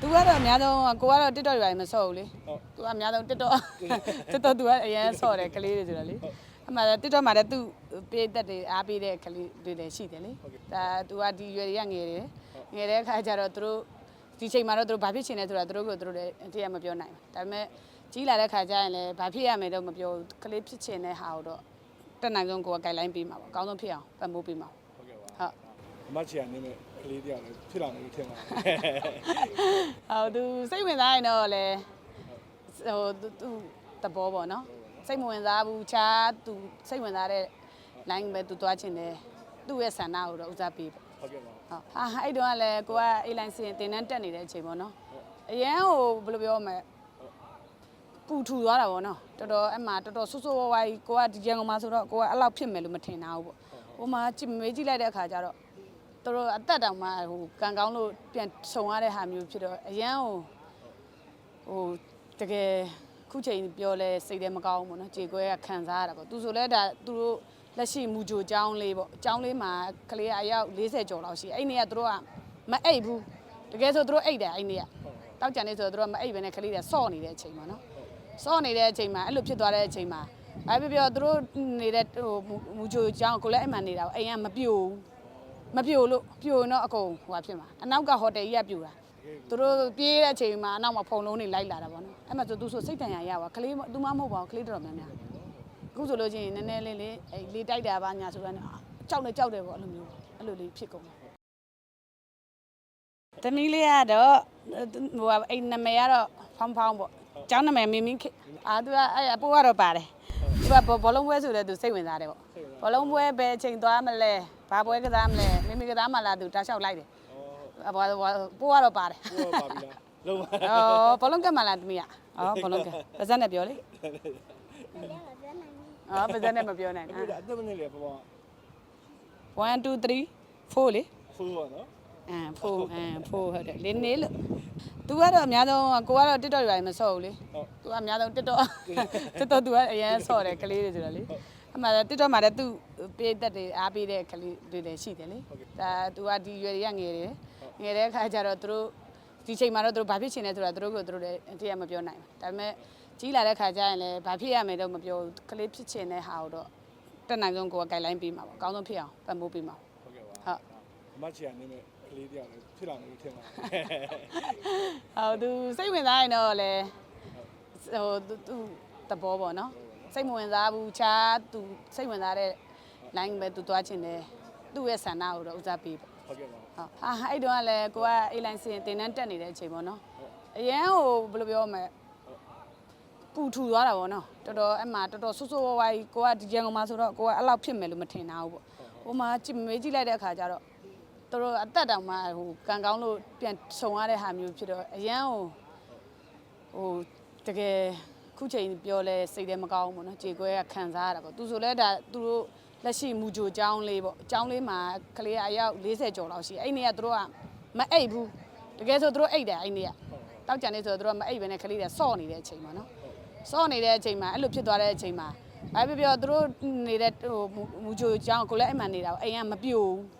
သူကတော့အများဆုံးကိုကတော့ TikTok တွေပါမဆော့ဘူးလေဟုတ်သူကအများဆုံး TikTok TikTok သူကအရင်ဆော့တယ်ကလေးတွေဆိုတော့လေအမှန် TikTok မှာလည်းသူပေးသက်တွေအားပေးတဲ့ကလေးတွေလည်းရှိတယ်လေဒါသူကဒီရွယ်တွေကငယ်တယ်ငယ်တဲ့အခါကျတော့သူတို့ဒီချိန်မှာတော့သူတို့ဘာဖြစ်ချင်လဲဆိုတာသူတို့ကသူတို့လည်းတရားမပြောနိုင်ဘူးဒါပေမဲ့ကြီးလာတဲ့ခါကျရင်လည်းဘာဖြစ်ရမယ်တော့မပြောဘူးကလေးဖြစ်ချင်တဲ့ဟာကိုတော့တက်နိုင်ဆုံးကိုယ်က guideline ပေးမှာပေါ့အကောင်းဆုံးဖြစ်အောင်ပတ်မိုးပေးမှာဟုတ်ကဲ့ပါဟုတ်အမချီကနေမဲ့ ကလေးတယောက်လည်းဖြစ်လာမယ်လို့ထင်ပါတယ်ဟောသူစိတ်ဝင်စားရင်တော့လေဟိုသူသူတဘောပေါ့နော်စိတ်မဝင်စားဘူးချားသူစိတ်ဝင်စားတဲ့ line ပဲသူသွားချင်တယ်သူ့ရဲ့ဆန္ဒကိုတော့ဦးစားပေးပေါ့ဟုတ်ကဲ့ပါဟုတ်ဟာအဲ့တုန်းကလည်းကိုက A line စီရင်တင်တန်းတက်နေတဲ့အချိန်ပေါ့နော်အရန်ဟိုဘယ်လိုပြောမလဲပူထူသွားတာပေါ့နော်တော်တော်အဲ့မှာတော်တော်ဆူဆူဝါးဝါးကြီးကိုကဒီရန်ကုန်မှာဆိုတော့ကိုကအဲ့လောက်ဖြစ်မယ်လို့မထင်တာဘူးပေါ့ဟိုမှာကြည့်မေးကြည့်လိုက်တဲ့အခါကျတော့ တော်တော်အသက်တောင်မှဟိုကံကောင်းလို့ပြန်ဆုံရတဲ့ဟာမျိုးဖြစ်တော့အရန်ဟိုဟိုတကယ်ခုချိန်ပြောလဲစိတ်ထဲမကောင်းဘူးပေါ့နော်ကြေကွဲကခံစားရတာပေါ့သူဆိုလဲဒါသူတို့လက်ရှိမူဂျိုចောင်းလေးပေါ့ចောင်းလေးမှာကလေးကအယောက်40ကျော်လောက်ရှိအဲ့နေကသူတို့ကမအိပ်ဘူးတကယ်ဆိုသူတို့အိပ်တယ်အဲ့နေကတောက်ကြံနေဆိုသူတို့ကမအိပ်ဘဲနဲ့ကလေးတွေဆော့နေတဲ့အချိန်ပေါ့နော်စော့နေတဲ့အချိန်မှာအဲ့လိုဖြစ်သွားတဲ့အချိန်မှာဘာဖြစ်ပြောသူတို့နေတဲ့ဟိုမူချိုအကြောင်းကိုလည်းအဲ့မှနေတာအိမ်ကမပြိုဘူး မပြိုလို့ပြိုရင်တော့အကုန်ဟိုဟာဖြစ်မှာအနောက်ကဟိုတယ်ကြီးကပြိုတာသူတို့ပြေးတဲ့အချိန်မှာအနောက်မှာဖုံလုံးတွေလိုက်လာတာပေါ့နော်အဲ့မှာဆိုသူဆိုစိတ်တန်ရာရပါကလေးသူမမဟုတ်ပါဘူးကလေးတော်တော်များများအခုဆိုလို့ချင်းနည်းနည်းလေးလေးအဲ့လေးတိုက်တာပါညာဆိုတော့ကြောက်နေကြောက်တယ်ပေါ့အဲ့လိုမျိုးအဲ့လိုလေးဖြစ်ကုန်တယ်သမီးလေးကတော့ဟိုအိမ်နာမည်ကတော့ဖောင်းဖောင်းပေါ့ကျောင်းနာမည်မင်းမင်းခေအာသူကအဲ့အပိုးကတော့ပါတယ်သူကဘောလုံးပွဲဆိုလဲသူစိတ်ဝင်စားတယ်ပေါ့ ဘောလုံးပွဲပဲချိန်သွားမလဲဘာပွဲကစားမလဲမင်းမကစားမှလားသူတောက်လျှောက်လိုက်တယ်အဘောပိုးကတော့ပါတယ်ဟိုပါပြီလားလုံးဝအော်ဘောလုံးကမှလားသမီးอ่ะအော်ဘောလုံးကပါဇက်နဲ့ပြောလေအော်ပါဇက်နဲ့မပြောနိုင်အခုဘူးဒါအသက်မနဲ့လေပေါ့ပေါ့1 2 3 4လေဖိုးပါနော် အမ်ဖိုးအမ်ဖိုးဟုတ်တယ်လင်းနေလို့ तू ကတော့အများဆုံးကိုကတော့ TikTok တွေပါမဆော့ဘူးလေ ဟုတ် तू ကအများဆုံး TikTok TikTok तू ကအရင်ဆော့တယ်ကလေးတွေဆိုတော့လေအမှန် TikTok မှာလည်း तू ပေးသက်တွေအားပေးတဲ့ကလေးတွေလည်းရှိတယ်လေဒါ तू ကဒီရွယ်တွေကငယ်တယ်ငယ်တဲ့အခါကျတော့သူတို့ဒီချိန်မှာတော့သူတို့ဘာဖြစ်ချင်လဲဆိုတာသူတို့ကသူတို့လည်းတရားမပြောနိုင်ဘူးဒါပေမဲ့ကြီးလာတဲ့ခါကျရင်လည်းဘာဖြစ်ရမယ်တော့မပြောဘူးကလေးဖြစ်ချင်တဲ့ဟာကိုတော့တက်နိုင်ဆုံးကိုယ်က guideline ပေးမှာပေါ့အကောင်းဆုံးဖြစ်အောင်ပတ်မိုးပေးမှာ ဟုတ်ကဲ့ပါ ဟုတ် အမချီကနေမဲ့ ကလေးတယောက်လည်းဖြစ်လာမယ်လို့ထင်ပါတယ်ဟောသူစိတ်ဝင်စားရင်တော့လေဟိုသူသူတဘောပေါ့နော်စိတ်မဝင်စားဘူးချားသူစိတ်ဝင်စားတဲ့ line ပဲသူသွားချင်တယ်သူ့ရဲ့ဆန္ဒကိုတော့ဦးစားပေးပေါ့ဟုတ်ကဲ့ပါဟုတ်ဟာအဲ့တုန်းကလည်းကိုက A line စီရင်တင်တန်းတက်နေတဲ့အချိန်ပေါ့နော်အရန်ဟိုဘယ်လိုပြောမလဲပူထူသွားတာပေါ့နော်တော်တော်အဲ့မှာတော်တော်ဆူဆူဝါးဝါးကြီးကိုကဒီရန်ကုန်မှာဆိုတော့ကိုကအဲ့လောက်ဖြစ်မယ်လို့မထင်တာဘူးပေါ့ဟိုမှာကြည့်မေးကြည့်လိုက်တဲ့အခါကျတော့ တော်တော်အသက်တောင်မှဟိုကံကောင်းလို့ပြန်ဆုံရတဲ့ဟာမျိုးဖြစ်တော့အရန်ဟိုဟိုတကယ်ခုချိန်ပြောလဲစိတ်ထဲမကောင်းဘူးပေါ့နော်ကြေကွဲကခံစားရတာပေါ့သူဆိုလဲဒါသူတို့လက်ရှိမူဂျိုចောင်းလေးပေါ့ចောင်းလေးမှာကလေးကအယောက်40ကျော်လောက်ရှိအဲ့နေကသူတို့ကမအိပ်ဘူးတကယ်ဆိုသူတို့အိပ်တယ်အဲ့နေကတောက်ကြံနေဆိုသူတို့ကမအိပ်ဘဲနဲ့ကလေးတွေဆော့နေတဲ့အချိန်ပေါ့နော်စော့နေတဲ့အချိန်မှာအဲ့လိုဖြစ်သွားတဲ့အချိန်မှာဘာဖြစ်ပြောသူတို့နေတဲ့ဟိုမူချိုကျောင်းကိုလည်းအဲ့မှနေတာအိမ်ကမပြိုဘူး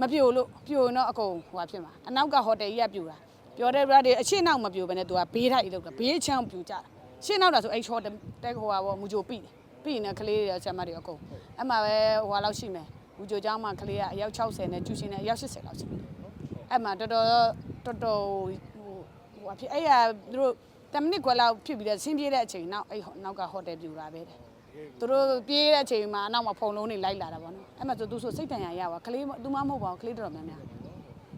မပြိုလို့ပြိုရင်တော့အကုန်ဟိုဟာဖြစ်မှာအနောက်ကဟိုတယ်ကြီးကပြိုတာပြောတဲ့ brother အရှင်းနောက်မပြိုဘဲနဲ့သူကဘေးထိုက်လောက်တာဘေးချမ်းပြိုကြတာရှင်းနောက်တာဆိုအဲ့ short တက်ဟိုဟာပေါ့မူချိုပြီးတယ်ပြီးရင်ကလေးတွေဆရာမတွေအကုန်အဲ့မှာပဲဟိုဟာလောက်ရှိမယ်မူချိုကျောင်းမှာကလေးကအယောက်60နဲ့ကျူရှင်နဲ့အယောက်80လောက်ရှိတယ်အဲ့မှာတော်တော်တော်တော်ဟိုဟိုဟာဖြစ်အဲ့ရသူတို့တမနစ်ခွဲလောက်ဖြစ်ပြီးတော့ဆင်းပြေးတဲ့အချိန်နောက်အဲ့နောက်ကဟိုတယ်ပြူတာပဲတဲ့ သူတို့ပြေးတဲ့အချိန်မှာအနောက်မှာဖုံလုံးတွေလိုက်လာတာပေါ့နော်အဲ့မှာဆိုသူဆိုစိတ်တန်ရာရပါကလေးသူမမဟုတ်ပါဘူးကလေးတော်တော်များများ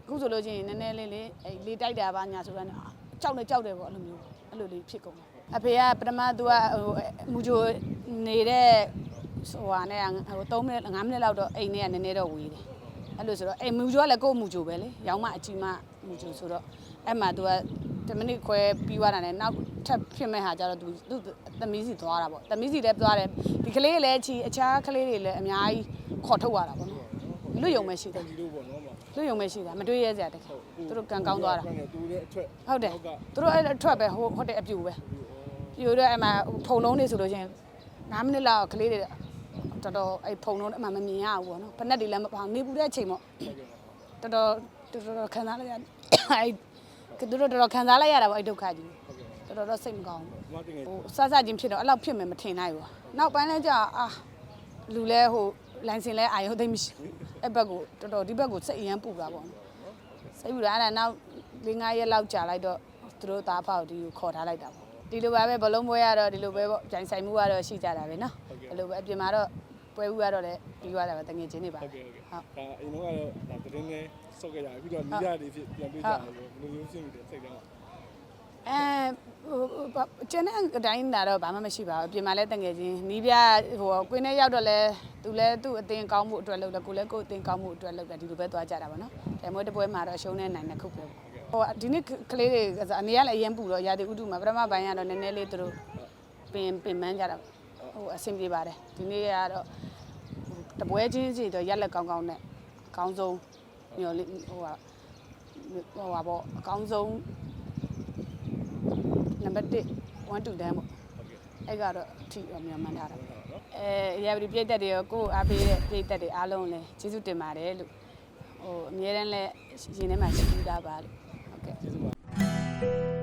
အခုဆိုလို့ချင်းနည်းနည်းလေးလေးအဲ့လေးတိုက်တာပါညာဆိုတော့ကြောက်နေကြောက်တယ်ပေါ့အဲ့လိုမျိုးအဲ့လိုလေးဖြစ်ကုန်တယ်အဖေကပထမသူကဟိုမူဂျိုနေတဲ့ဟိုဟာနဲ့ဟို3မိနစ်5မိနစ်လောက်တော့အိမ်ထဲကနည်းနည်းတော့ဝေးတယ်အဲ့လိုဆိုတော့အိမ်မူဂျိုကလည်းကိုယ့်မူဂျိုပဲလေရောင်းမအကြီးမမူဂျိုဆိုတော့အဲ့မှာသူက 10မိနစ်ခွဲပြီးသွားတာနဲ့နောက်ထပ်ဖြစ်မဲ့ဟာကြတော့သူသူသမီးစီသွားတာပေါ့သမီးစီလည်းသွားတယ်ဒီကလေးလည်းချီအခြားကလေးတွေလည်းအများကြီးခေါ်ထုတ်ရတာပေါ့နော်လွတ်ယုံပဲရှိတယ်ဒီလိုပေါ့နော်မလွတ်ယုံပဲရှိတာမတွေးရဲစရာတခါသူတို့ကန်ကောင်းသွားတာတူတဲ့အထက်ဟုတ်တယ်သူတို့အဲ့အထွက်ပဲဟိုဟိုတယ်အပြူပဲပြူတော့အဲ့မှာဖုံလုံးနေဆိုလို့ချင်း9မိနစ်လောက်ကလေးတွေတော်တော်အဲ့ဖုံလုံးအမှမမြင်ရဘူးပေါ့နော်ဖက်နဲ့တွေလည်းမပေါနေပူတဲ့အချိန်ပေါ့တော်တော်တော်တော်ခံစားလိုက်ရအဲ့က သူတို့တော်တော်ခံစားလိုက်ရတာပေါ့အဲ့ဒုက္ခကြီးဟုတ်ကဲ့တော်တော်တော့စိတ်မကောင်းဘူးမတင်ငယ်ဟိုစစချင်းဖြစ်တော့အဲ့လောက်ဖြစ်မယ်မထင်နိုင်ဘူးနောက်ပိုင်းလဲကြာအာလူလဲဟိုလိုင်စင်လဲအာရုံသိမ့်မရှိအဲ့ဘက်ကိုတော်တော်ဒီဘက်ကိုစိတ်အရန်ပူတာပေါ့စိတ်ပူတာအဲ့ဒါနောက်၄၅ရက်လောက်ကြာလိုက်တော့သူတို့သားဖောက်ဒီကိုခေါ်ထားလိုက်တာပေါ့ဒီလိုပါပဲဘလုံးပွဲရတော့ဒီလိုပဲပေါ့ကြိုင်ဆိုင်မှုကတော့ရှိကြတာပဲနော်အဲ့လိုပဲအပြင်မှာတော့ပွဲဦးကတော့လည်းပြီးသွားတာပဲတငယ်ချင်းတွေပါဟုတ်ကဲ့ဟုတ်ကဲ့ဟုတ်ဒါအရင်တော့ကတော့ဒါသတင်းလေး စောက်ကြရတယ်ပြီးတော့မိသားတွေဖြစ်ပြန်ပြေးကြတယ်ဘယ်လိုမျိုးဖြစ်နေတယ်စိတ်ထဲမှာအဲဟိုဟိုကျန်တဲ့အတိုင်းလာတော့ဘာမှမရှိပါဘူးအပြင်မှာလည်းတငယ်ချင်းနီးပြဟိုကွင်းထဲရောက်တော့လဲသူလဲသူ့အတင်းကောင်းမှုအတွက်လုပ်တယ်ကိုလည်းကိုယ်အတင်းကောင်းမှုအတွက်လုပ်တယ်ဒီလိုပဲသွားကြတာပါနော်ဒါမှမဟုတ်တပွဲမှာတော့ရှုံးနေနိုင်တဲ့ခုပဲဟိုဒီနေ့ကလေးတွေကစားအနေကလည်းအရင်ပူတော့ရာသီဥတုမှာပထမပိုင်းကတော့နည်းနည်းလေးသူတို့ပင်ပင်မန်းကြတာဟိုအဆင်ပြေပါတယ်ဒီနေ့ကတော့တပွဲချင်းစီတော့ရက်လက်ကောင်းကောင်းနဲ့အကောင်းဆုံး ညော်လေးဟိုဟာဟိုဟာပေါ့အကောင်းဆုံးနံပါတ်1 1 2တန်းပေါ့ဟုတ်ကဲ့အဲ့ကတော့အထီအမြန်မှန်ထားတာဟုတ်နော်အဲရာပဒီပြည့်တက်တွေရောကိုယ်အားပေးတဲ့ပြည့်တက်တွေအားလုံးလည်းကျေးဇူးတင်ပါတယ်လို့ဟိုအများတန်းလည်းရင်ထဲမှာရှိပြီးသားပါလို့ဟုတ်ကဲ့ကျေးဇူးပါ